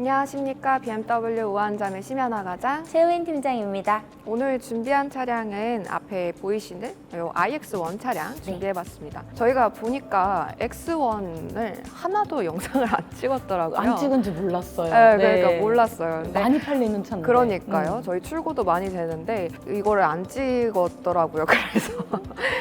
안녕하십니까 BMW 우한잠의 심연아 과장 최우인 팀장입니다. 오늘 준비한 차량은 앞에 보이시는 이 iX1 차량 네. 준비해봤습니다 저희가 보니까 X1을 하나도 영상을 안 찍었더라고요 안 찍은 줄 몰랐어요. 네, 그러니까 몰랐어요 근데 많이 팔리는 차인데. 그러니까요. 음. 저희 출고도 많이 되는데 이거를 안 찍었더라고요. 그래서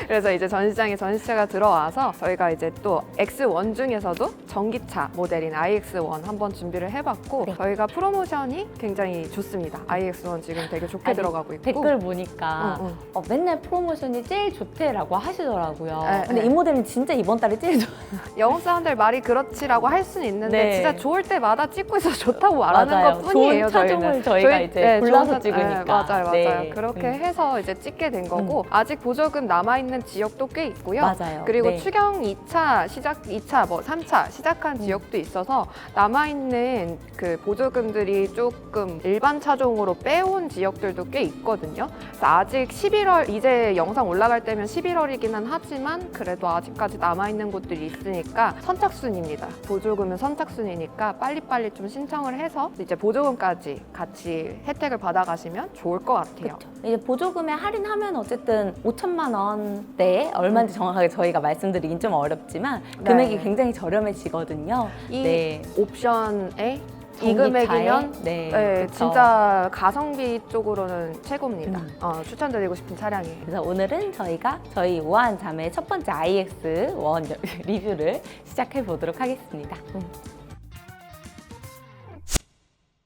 그래서 이제 전시장에 전시차가 들어와서 저희가 이제 또 X1 중에서도 전기차 모델인 iX1 한번 준비를 해봤고 네. 저희가 프로모션이 굉장히 좋습니다. iX1 지금 되게 좋게 아니, 들어가고 있고 댓글 보니까 응, 응. 어, 맨날 프로모션이 제일 좋대라고 하시더라고요. 네, 근데 네. 이 모델은 진짜 이번 달에 제일 좋아요. 영업 사람들 말이 그렇지라고 할 수는 있는데 네. 진짜 좋을 때마다 찍고 있어서 좋다고 말하는 맞아요. 것 뿐이에요. 좋은 차종을 저희는 저희가 저희- 이제 네, 골라서 좋은 차- 찍으니까. 네, 맞아요, 맞아요. 네. 그렇게 음. 해서 이제 찍게 된 거고 아직 보조금 남아 있는 지역도 꽤 있고요. 맞아요. 그리고 네. 추경 2차 시작 2차 뭐 3차 시작한 음. 지역도 있어서 남아 있는 그 보조금들이 조금 일반 차종으로 빼온 지역들도 꽤 있거든요. 그래서 아직 11월 이제 영상 올라갈 때면 11월이기는 하지만 그래도 아직까지 남아 있는 곳들이 있으니까 선착순입니다. 보조금은 선착순이니까 빨리빨리 좀 신청을 해서 이제 보조금까지 같이 혜택을 받아가시면 좋을 것 같아요. 그렇죠. 이제 보조금에 할인하면 어쨌든 5천만 원대 얼마인지 정확하게 저희가 말씀드리긴 좀 어렵지만 네. 금액이 굉장히 저렴해지거든요. 이 네. 옵션에 이 금액이면 네, 네, 그쵸. 진짜 가성비 쪽으로는 최고입니다. 음. 어, 추천드리고 싶은 차량이에요. 그래서 오늘은 저희가 저희 우아한 잠의 첫 번째 iX1 리뷰를 시작해 보도록 하겠습니다.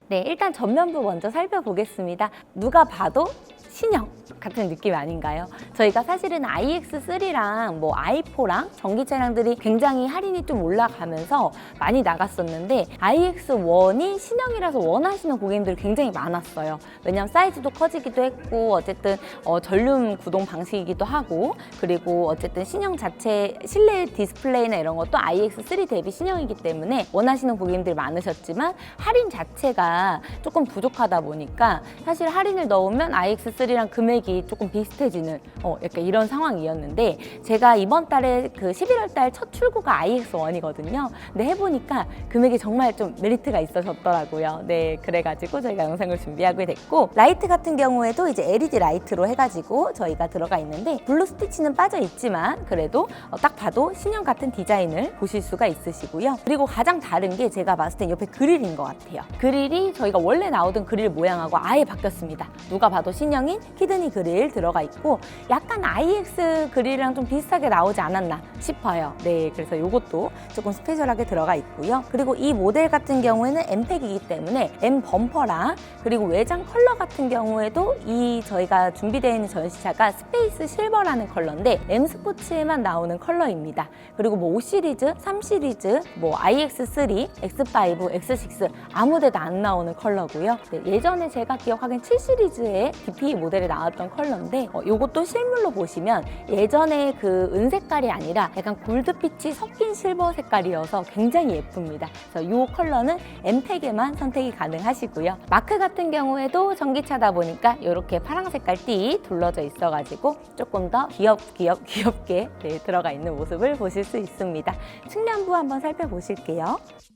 네, 일단 전면부 먼저 살펴보겠습니다. 누가 봐도 신형 같은 느낌 아닌가요? 저희가 사실은 iX3랑 뭐 i4랑 전기 차량들이 굉장히 할인이 좀 올라가면서 많이 나갔었는데 iX1이 신형이라서 원하시는 고객님들이 굉장히 많았어요. 왜냐하면 사이즈도 커지기도 했고 어쨌든 어, 전륜 구동 방식이기도 하고 그리고 어쨌든 신형 자체 실내 디스플레이나 이런 것도 iX3 대비 신형이기 때문에 원하시는 고객님들이 많으셨지만 할인 자체가 조금 부족하다 보니까 사실 할인을 넣으면 iX3랑 금액이 조금 비슷해지는 어, 약간 이런 상황이었는데 제가 이번 달에 그 11월 달 첫 출고가 iX1이거든요. 근데 해보니까 금액이 정말 좀 메리트가 있어졌더라고요. 네, 그래가지고 저희가 영상을 준비하게 됐고 라이트 같은 경우에도 이제 LED 라이트로 해가지고 저희가 들어가 있는데 블루 스티치는 빠져 있지만 그래도 어, 딱 봐도 신형 같은 디자인을 보실 수가 있으시고요. 그리고 가장 다른 게 제가 봤을 땐 옆에 그릴인 것 같아요. 그릴이 저희가 원래 나오던 그릴 모양하고 아예 바뀌었습니다. 누가 봐도 신형인 키드니 그릴 들어가 있고 약간 IX 그릴이랑 좀 비슷하게 나오지 않았나 싶어요. 네, 그래서 이것도 조금 스페셜하게 들어가 있고요. 그리고 이 모델 같은 경우에는 M팩이기 때문에 M 범퍼랑 그리고 외장 컬러 같은 경우에도 이 저희가 준비되어 있는 전시차가 스페이스 실버라는 컬러인데 M 스포츠에만 나오는 컬러입니다. 그리고 뭐 5 시리즈, 3 시리즈, 뭐 iX3, X5, X6 아무데도 안 나오는 컬러고요. 네, 예전에 제가 기억하기엔 7 시리즈의 DP 모델에 나왔 던 컬러인데 어, 이것도 실물로 보시면 예전에 그 은색깔이 아니라 약간 골드빛이 섞인 실버 색깔이어서 굉장히 예쁩니다. 그래서 이 컬러는 M팩에만 선택이 가능하시고요. 마크 같은 경우에도 전기차다 보니까 이렇게 파랑 색깔 띠 둘러져 있어가지고 조금 더 귀엽 귀엽 귀엽게 네, 들어가 있는 모습을 보실 수 있습니다. 측면부 한번 살펴보실게요.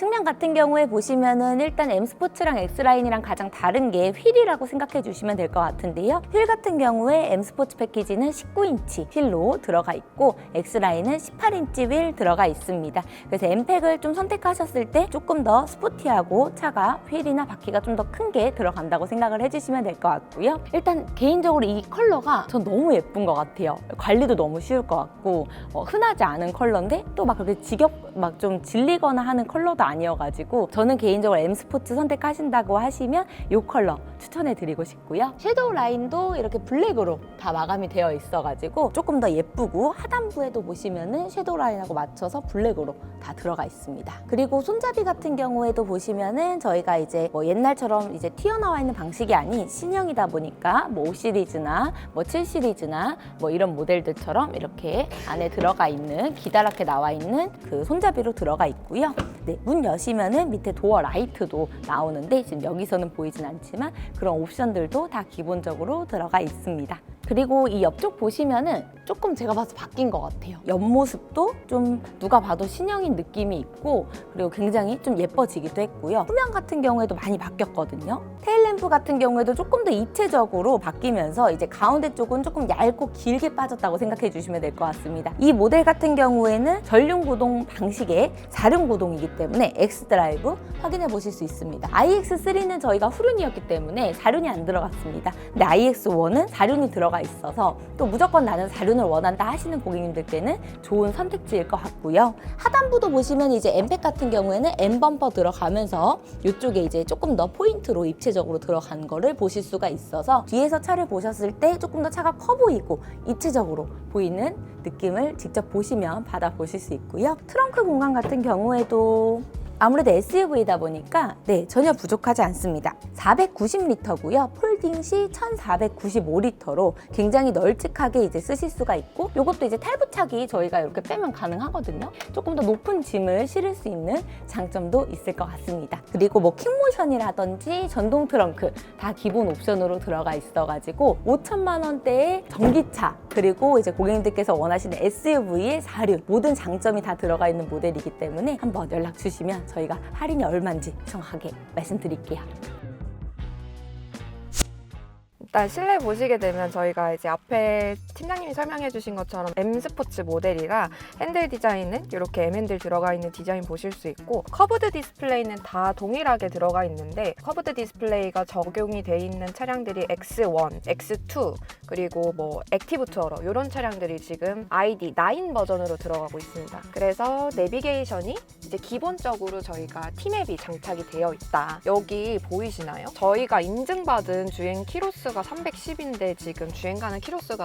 측면 같은 경우에 보시면은 일단 M 스포츠랑 X 라인이랑 가장 다른 게 휠이라고 생각해 주시면 될 것 같은데요. 휠 같은 경우에 M 스포츠 패키지는 19인치 휠로 들어가 있고 X 라인은 18인치 휠 들어가 있습니다. 그래서 M 팩을 좀 선택하셨을 때 조금 더 스포티하고 차가 휠이나 바퀴가 좀 더 큰 게 들어간다고 생각을 해주시면 될 것 같고요. 일단 개인적으로 이 컬러가 전 너무 예쁜 것 같아요. 관리도 너무 쉬울 것 같고 어, 흔하지 않은 컬러인데 또 막 그렇게 지겹 막 좀 질리거나 하는 컬러도 아니어가지고 저는 개인적으로 M 스포츠 선택하신다고 하시면 이 컬러 추천해 드리고 싶고요. 섀도우 라인도 이렇게 블랙으로 다 마감이 되어 있어가지고 조금 더 예쁘고 하단부에도 보시면은 섀도우 라인하고 맞춰서 블랙으로 다 들어가 있습니다. 그리고 손잡이 같은 경우에도 보시면은 저희가 이제 뭐 옛날처럼 이제 튀어나와 있는 방식이 아닌 신형이다 보니까 뭐 5 시리즈나 뭐 7 시리즈나 뭐 이런 모델들처럼 이렇게 안에 들어가 있는 기다랗게 나와 있는 그 손잡이로 들어가 있고요. 네, 문 여시면은 밑에 도어 라이트도 나오는데 지금 여기서는 보이진 않지만 그런 옵션들도 다 기본적으로 들어가 있습니다. 그리고 이 옆쪽 보시면은 조금 제가 봐서 바뀐 것 같아요. 옆모습도 좀 누가 봐도 신형인 느낌이 있고 그리고 굉장히 좀 예뻐지기도 했고요. 후면 같은 경우에도 많이 바뀌었거든요. 테일램프 같은 경우에도 조금 더 입체적으로 바뀌면서 이제 가운데 쪽은 조금 얇고 길게 빠졌다고 생각해 주시면 될 것 같습니다. 이 모델 같은 경우에는 전륜 구동 방식의 사륜 구동이기 때문에 X 드라이브 확인해 보실 수 있습니다. iX3는 저희가 후륜이었기 때문에 사륜이 안 들어갔습니다. 근데 iX1은 사륜이 들어가 있어서 또 무조건 나는 사륜 을 원한다 하시는 고객님들께는 좋은 선택지일 것 같고요. 하단부도 보시면 이제 엠팩 같은 경우에는 M 범퍼 들어가면서 이쪽에 이제 조금 더 포인트로 입체적으로 들어간 거를 보실 수가 있어서 뒤에서 차를 보셨을 때 조금 더 차가 커 보이고 입체적으로 보이는 느낌을 직접 보시면 받아보실 수 있고요. 트렁크 공간 같은 경우에도 아무래도 SUV다 보니까 네 전혀 부족하지 않습니다. 490리터고요. 폴딩 시 1495리터로 굉장히 널찍하게 이제 쓰실 수가 있고 이것도 이제 탈부착이 저희가 이렇게 빼면 가능하거든요. 조금 더 높은 짐을 실을 수 있는 장점도 있을 것 같습니다. 그리고 뭐 킥모션이라든지 전동 트렁크 다 기본 옵션으로 들어가 있어가지고 5천만 원대의 전기차 그리고 이제 고객님들께서 원하시는 SUV의 사륜 모든 장점이 다 들어가 있는 모델이기 때문에 한번 연락 주시면 저희가 할인이 얼마인지 정확하게 말씀드릴게요. 일단 실내 보시게 되면 저희가 이제 앞에 팀장님이 설명해 주신 것처럼 M 스포츠 모델이라 핸들 디자인은 이렇게 M 핸들 들어가 있는 디자인 보실 수 있고 커브드 디스플레이는 다 동일하게 들어가 있는데 커브드 디스플레이가 적용이 돼 있는 차량들이 X1, X2 그리고 뭐 액티브 투어러 이런 차량들이 지금 ID 9 버전으로 들어가고 있습니다. 그래서 내비게이션이 이제 기본적으로 저희가 티맵이 장착이 되어 있다. 여기 보이시나요? 저희가 인증받은 주행 키로수가 310인데 지금 주행 가는 키로수가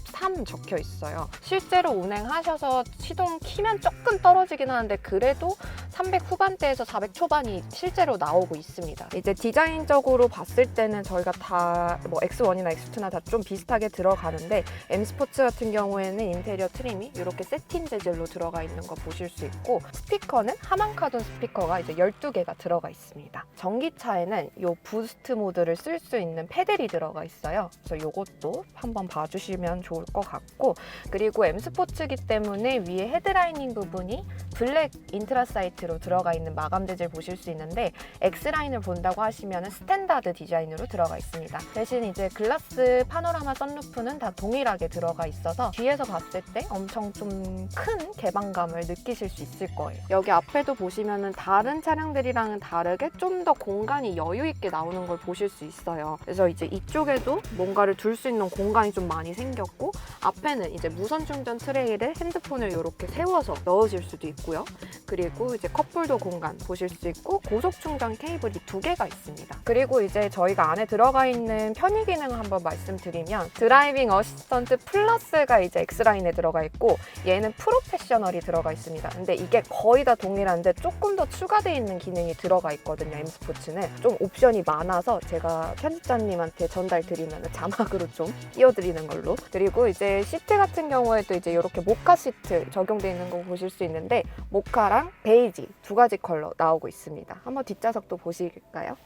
413 적혀 있어요. 실제로 운행하셔서 시동 키면 조금 떨어지긴 하는데 그래도 300 후반대에서 400 초반이 실제로 나오고 있습니다. 이제 디자인적으로 봤을 때는 저희가 다 뭐 X1이나 X2나 다 좀 비슷하게 들어가는데 M 스포츠 같은 경우에는 인테리어 트림이 이렇게 세틴 재질로 들어가 있는 거 보실 수 있고 스피커는 하만카돈 스피커가 이제 12개가 들어가 있습니다. 전기차에는 이 부스트 모드를 쓸 수 있는 패들이 들어가 있어요. 그래서 이것도 한번 봐주시면 좋을 것 같고 그리고 M 스포츠기 때문에 위에 헤드라이닝 부분이 블랙 인트라사이트로 들어가 있는 마감 재질 보실 수 있는데 X라인을 본다고 하시면 스탠다드 디자인으로 들어가 있습니다. 대신 이제 글라스 파노라마 썬루프는 다 동일하게 들어가 있어서 뒤에서 봤을 때 엄청 좀 큰 개방감을 느끼실 수 있을 거예요. 여기 앞에도 보시면은 다른 차량들이랑은 다르게 좀 더 공간이 여유 있게 나오는 걸 보실 수 있어요. 그래서 이제 이쪽에도 뭔가를 둘 수 있는 공간이 좀 많이 생 겼고 앞에는 이제 무선 충전 트레이를 핸드폰을 이렇게 세워서 넣으실 수도 있고요. 그리고 이제 컵홀더 공간 보실 수 있고 고속 충전 케이블이 두 개가 있습니다. 그리고 이제 저희가 안에 들어가 있는 편의 기능을 한번 말씀드리면 드라이빙 어시스턴트 플러스가 이제 X라인에 들어가 있고 얘는 프로페셔널이 들어가 있습니다. 근데 이게 거의 다 동일한데 조금 더 추가되어 있는 기능이 들어가 있거든요. M 스포츠는 좀 옵션이 많아서 제가 편집자님한테 전달 드리면 자막으로 좀 띄워드리는 걸로. 그리고 이제 시트 같은 경우에도 이제 이렇게 모카 시트 적용되어 있는 거 보실 수 있는데 모카랑 베이지 두 가지 컬러 나오고 있습니다. 한번 뒷좌석도 보실까요?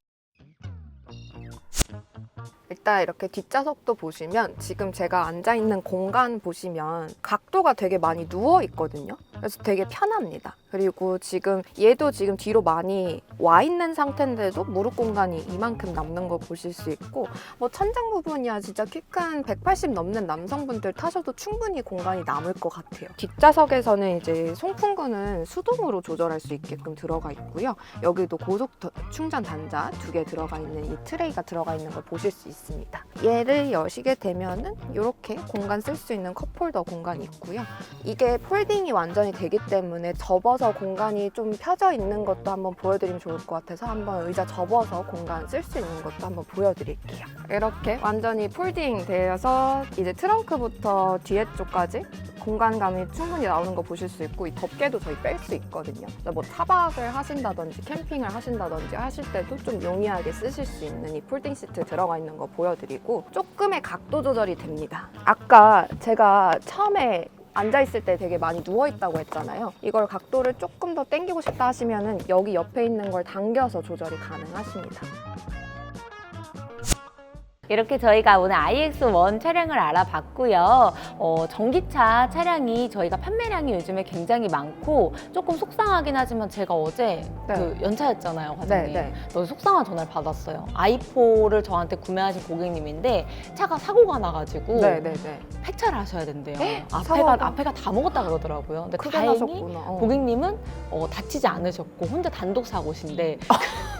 일단 이렇게 뒷좌석도 보시면 지금 제가 앉아 있는 공간 보시면 각도가 되게 많이 누워 있거든요. 그래서 되게 편합니다. 그리고 지금 얘도 지금 뒤로 많이 와 있는 상태인데도 무릎 공간이 이만큼 남는 걸 보실 수 있고 뭐 천장 부분이야 진짜 키 큰 180 넘는 남성분들 타셔도 충분히 공간이 남을 것 같아요. 뒷좌석에서는 이제 송풍구는 수동으로 조절할 수 있게끔 들어가 있고요. 여기도 고속 더- 충전 단자 두 개 들어가 있는 이 트레이가 들어가 있는 걸 보실 수 있 습니다. 얘를 여시게 되면은 이렇게 공간 쓸 수 있는 컵홀더 공간이 있고요. 이게 폴딩이 완전히 되기 때문에 접어서 공간이 좀 펴져 있는 것도 한번 보여드리면 좋을 것 같아서 한번 의자 접어서 공간 쓸 수 있는 것도 한번 보여드릴게요. 이렇게 완전히 폴딩 되어서 이제 트렁크부터 뒤에 쪽까지 공간감이 충분히 나오는 거 보실 수 있고 이 덮개도 저희 뺄 수 있거든요. 뭐 차박을 하신다든지 캠핑을 하신다든지 하실 때도 좀 용이하게 쓰실 수 있는 이 폴딩 시트 들어가 있는 거 보여드리고 조금의 각도 조절이 됩니다. 아까 제가 처음에 앉아 있을 때 되게 많이 누워 있다고 했잖아요. 이걸 각도를 조금 더 당기고 싶다 하시면은 여기 옆에 있는 걸 당겨서 조절이 가능하십니다. 이렇게 저희가 오늘 iX1 차량을 알아봤고요. 어, 전기차 차량이 저희가 판매량이 요즘에 굉장히 많고 조금 속상하긴 하지만 제가 어제 네. 그 연차였잖아요, 네, 과장님. 네. 너무 속상한 전화를 받았어요. i4를 저한테 구매하신 고객님인데 차가 사고가 나가지고 네, 네, 네. 폐차를 하셔야 된대요. 에? 앞에가 사고가? 앞에가 다 먹었다 그러더라고요. 근데 크게 다행히 나셨구나. 어. 고객님은 어, 다치지 않으셨고 혼자 단독 사고신데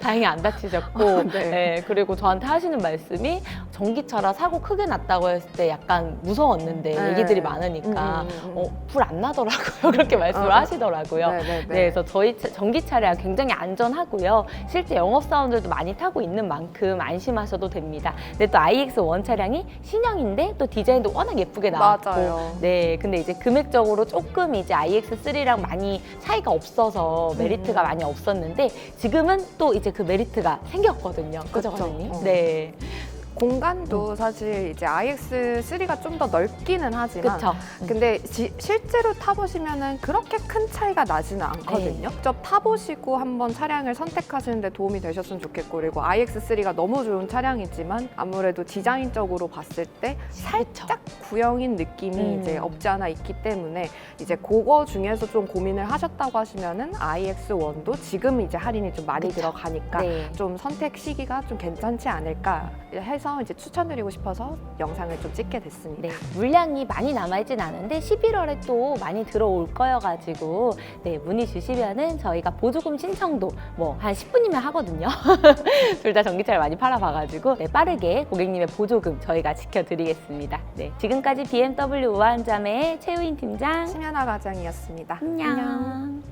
다행히 안 다치셨고 아, 네. 네, 그리고 저한테 하시는 말씀이 전기차라 사고 크게 났다고 했을 때 약간 무서웠는데 네. 얘기들이 많으니까 음, 음, 음. 어, 불 안 나더라고요 그렇게 말씀을 어. 하시더라고요. 네, 네, 네. 네, 그래서 저희 차- 전기 차량 굉장히 안전하고요. 실제 영업사원들도 많이 타고 있는 만큼 안심하셔도 됩니다. 근데 또 iX1 차량이 신형인데 또 디자인도 워낙 예쁘게 나왔고 맞아요. 네, 근데 이제 금액적으로 조금 이제 iX3랑 많이 차이가 없어서 메리트가 음. 많이 없었는데 지금은 또 이제 그 메리트가 생겼거든요. 그죠, 그쵸. 과장님? 어. 네, 공간도 사실 이제 iX3가 좀 더 넓기는 하지만 그렇죠. 근데 지- 실제로 타보시면은 그렇게 큰 차이가 나지는 않거든요. 네. 직접 타보시고 한번 차량을 선택하시는데 도움이 되셨으면 좋겠고 그리고 iX3가 너무 좋은 차량이지만 아무래도 디자인적으로 봤을 때 살짝 구형인 느낌이 음. 이제 없지 않아 있기 때문에 이제 그거 중에서 좀 고민을 하셨다고 하시면은 iX1도 지금 이제 할인이 좀 많이 그쵸. 들어가니까 네. 좀 선택 시기가 좀 괜찮지 않을까 해서 이제 추천드리고 싶어서 영상을 좀 찍게 됐습니다. 네, 물량이 많이 남아있진 않은데 11월에 또 많이 들어올 거여가지고 네, 문의 주시면은 저희가 보조금 신청도 뭐 한 10분이면 하거든요. 둘 다 전기차를 많이 팔아봐가지고 네, 빠르게 고객님의 보조금 저희가 지켜드리겠습니다. 네, 지금까지 BMW 우한자매의 최우인 팀장 심연아 과장이었습니다. 안녕.